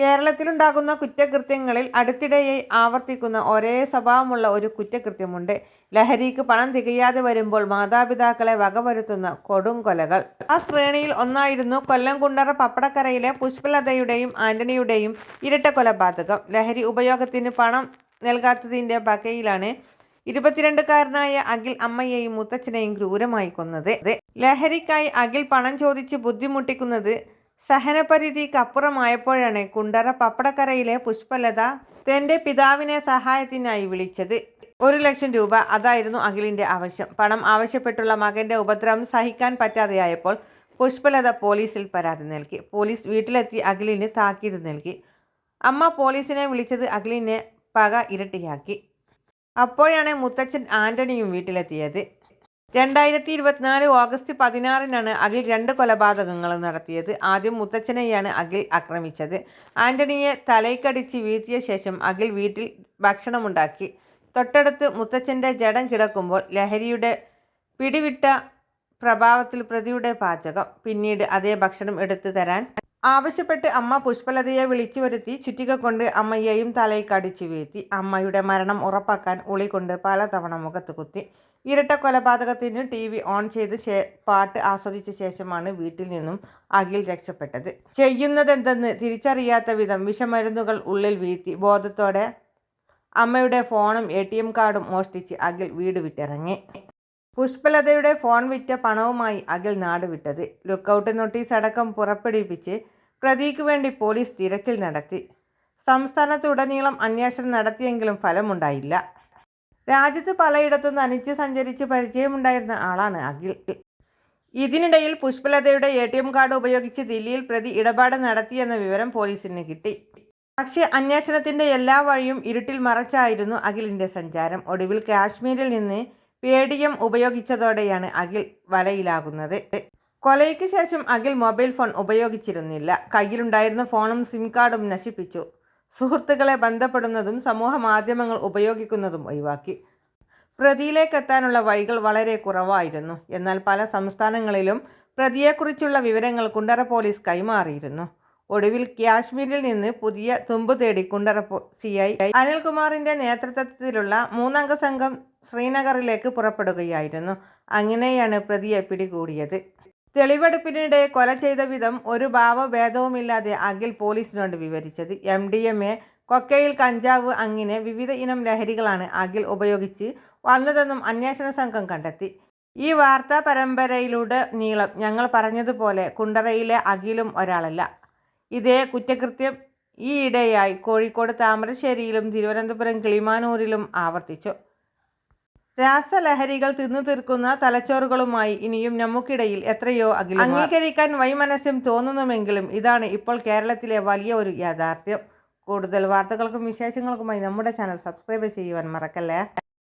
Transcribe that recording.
കേരളത്തിലുണ്ടാകുന്ന കുറ്റകൃത്യങ്ങളിൽ അടുത്തിടെയായി ആവർത്തിക്കുന്ന ഒരേ സ്വഭാവമുള്ള ഒരു കുറ്റകൃത്യമുണ്ട്. ലഹരിക്ക് പണം തികയാതെ വരുമ്പോൾ മാതാപിതാക്കളെ വകവരുത്തുന്ന കൊടുംകൊലകൾ ആ ശ്രേണിയിൽ ഒന്നായിരുന്നു കൊല്ലം കുണ്ടറ പപ്പടക്കരയിലെ പുഷ്പലതയുടെയും ആന്റണിയുടെയും ഇരട്ട കൊലപാതകം. ലഹരി ഉപയോഗത്തിന് പണം നൽകാത്തതിന്റെ പകയിലാണ് ഇരുപത്തിരണ്ടുകാരനായ അഖിൽ അമ്മയെയും മുത്തച്ഛനെയും ക്രൂരമായി കൊന്നത്. ലഹരിക്കായി അഖിൽ പണം ചോദിച്ച് ബുദ്ധിമുട്ടിക്കുന്നത് സഹനപരിധിക്കപ്പുറമായപ്പോഴാണ് കുണ്ടറ പപ്പടക്കരയിലെ പുഷ്പലത തന്റെ പിതാവിനെ സഹായത്തിനായി വിളിച്ചത്. ഒരു ലക്ഷം രൂപ അതായിരുന്നു അഖിലിന്റെ ആവശ്യം. പണം ആവശ്യപ്പെട്ടുള്ള മകന്റെ ഉപദ്രവം സഹിക്കാൻ പറ്റാതെയായപ്പോൾ പുഷ്പലത പോലീസിൽ പരാതി നൽകി. പോലീസ് വീട്ടിലെത്തി അഖിലിന് താക്കീത് നൽകി. അമ്മ പോലീസിനെ വിളിച്ചത് അഖിലിനെ പക ഇരട്ടിയാക്കി. അപ്പോഴാണ് മുത്തച്ഛൻ ആന്റണിയും വീട്ടിലെത്തിയത്. രണ്ടായിരത്തി ഇരുപത്തിനാല് ഓഗസ്റ്റ് പതിനാറിനാണ് അഖിൽ രണ്ട് കൊലപാതകങ്ങൾ നടത്തിയത്. ആദ്യം മുത്തച്ഛനെയാണ് അഖിൽ ആക്രമിച്ചത്. ആന്റണിയെ തലയ്ക്കടിച്ച് വീഴ്ത്തിയ ശേഷം അഖിൽ വീട്ടിൽ ഭക്ഷണമുണ്ടാക്കി. തൊട്ടടുത്ത് മുത്തച്ഛന്റെ ജഡം കിടക്കുമ്പോൾ ലഹരിയുടെ പിടിവിട്ട പ്രഭാവത്തിൽ പ്രതിയുടെ പാചകം. പിന്നീട് അതേ ഭക്ഷണം എടുത്തു തരാൻ ആവശ്യപ്പെട്ട് അമ്മ പുഷ്പലതയെ വിളിച്ചു വരുത്തി ചുറ്റിക കൊണ്ട് അമ്മയെയും കടിച്ചു വീഴ്ത്തി. അമ്മയുടെ മരണം ഉറപ്പാക്കാൻ ഉളി കൊണ്ട് പലതവണ മുഖത്ത് കുത്തി. ഇരട്ട കൊലപാതകത്തിന് ടി വി ഓൺ ചെയ്ത് പാട്ട് ആസ്വദിച്ച ശേഷമാണ് വീട്ടിൽ നിന്നും അഖിൽ രക്ഷപ്പെട്ടത്. ചെയ്യുന്നതെന്തെന്ന് തിരിച്ചറിയാത്ത വിധം വിഷമരുന്നുകൾ ഉള്ളിൽ വീഴ്ത്തി. ബോധത്തോടെ അമ്മയുടെ ഫോണും എം കാർഡും മോഷ്ടിച്ച് അഖിൽ വീട് വിട്ടിറങ്ങി. പുഷ്പലതയുടെ ഫോൺ വിറ്റ പണവുമായി അഖിൽ നാടുവിട്ടത്. ലുക്കൌട്ട് നോട്ടീസ് അടക്കം പുറപ്പെടുവിപ്പിച്ച് പ്രതിക്ക് വേണ്ടി പോലീസ് തിരച്ചിൽ നടത്തി. സംസ്ഥാനത്തുടനീളം അന്വേഷണം നടത്തിയെങ്കിലും ഫലമുണ്ടായില്ല. രാജ്യത്ത് പലയിടത്തും നനിച്ച് സഞ്ചരിച്ച് പരിചയമുണ്ടായിരുന്ന ആളാണ് അഖിൽ. ഇതിനിടയിൽ പുഷ്പലതയുടെ എ ടി എം കാർഡ് ഉപയോഗിച്ച് ദില്ലിയിൽ പ്രതി ഇടപാട് നടത്തിയെന്ന വിവരം പോലീസിന് കിട്ടി. പക്ഷേ അന്വേഷണത്തിന്റെ എല്ലാ വഴിയും ഇരുട്ടിൽ മറച്ചായിരുന്നു അഖിലിന്റെ സഞ്ചാരം. ഒടുവിൽ കാശ്മീരിൽ നിന്ന് പേടിയം ഉപയോഗിച്ചതോടെയാണ് അഖിൽ വലയിലാകുന്നത്. കൊലയ്ക്ക് ശേഷം അഖിൽ മൊബൈൽ ഫോൺ ഉപയോഗിച്ചിരുന്നില്ല. കയ്യിലുണ്ടായിരുന്ന ഫോണും സിം കാർഡും നശിപ്പിച്ചു. സുഹൃത്തുക്കളെ ബന്ധപ്പെടുന്നതും സമൂഹ മാധ്യമങ്ങൾ ഉപയോഗിക്കുന്നതും ഒഴിവാക്കി. പ്രതിയിലേക്കെത്താനുള്ള വഴികൾ വളരെ കുറവായിരുന്നു. എന്നാൽ പല സംസ്ഥാനങ്ങളിലും പ്രതിയെക്കുറിച്ചുള്ള വിവരങ്ങൾ കുണ്ടറ പോലീസ് കൈമാറിയിരുന്നു. ഒടുവിൽ കാശ്മീരിൽ നിന്ന് പുതിയ തുമ്പ് തേടി കുണ്ടറ സി ഐ അനിൽകുമാറിന്റെ നേതൃത്വത്തിലുള്ള മൂന്നംഗ സംഘം ശ്രീനഗറിലേക്ക് പുറപ്പെടുകയായിരുന്നു. അങ്ങനെയാണ് പ്രതിയെ പിടികൂടിയത്. തെളിവെടുപ്പിനിടെ കൊല ചെയ്ത വിധം ഒരു ഭാവഭേദവുമില്ലാതെ അഖിൽ പോലീസിനോട് വിവരിച്ചത്. എം ഡി എം എ കൊക്കയിൽ കഞ്ചാവ് അങ്ങനെ വിവിധ ഇനം ലഹരികളാണ് അഖിൽ ഉപയോഗിച്ച് വന്നതെന്നും അന്വേഷണ സംഘം കണ്ടെത്തി. ഈ വാർത്താ പരമ്പരയിലൂടെ നീളം ഞങ്ങൾ പറഞ്ഞതുപോലെ കുണ്ടറയിലെ അഖിലും ഒരാളല്ല. ഇതേ കുറ്റകൃത്യം ഈയിടെയായി കോഴിക്കോട് താമരശ്ശേരിയിലും തിരുവനന്തപുരം കിളിമാനൂരിലും ആവർത്തിച്ചു. രാസലഹരികൾ തിന്നു തീർക്കുന്ന തലച്ചോറുകളുമായി ഇനിയും നമുക്കിടയിൽ എത്രയോ അകലും അംഗീകരിക്കാൻ വൈമനസ്യം തോന്നുന്നുമെങ്കിലും ഇതാണ് ഇപ്പോൾ കേരളത്തിലെ വലിയ ഒരു യാഥാർത്ഥ്യം. കൂടുതൽ വാർത്തകൾക്കും വിശേഷങ്ങൾക്കുമായി നമ്മുടെ ചാനൽ സബ്സ്ക്രൈബ് ചെയ്യുവാൻ മറക്കല്ലേ?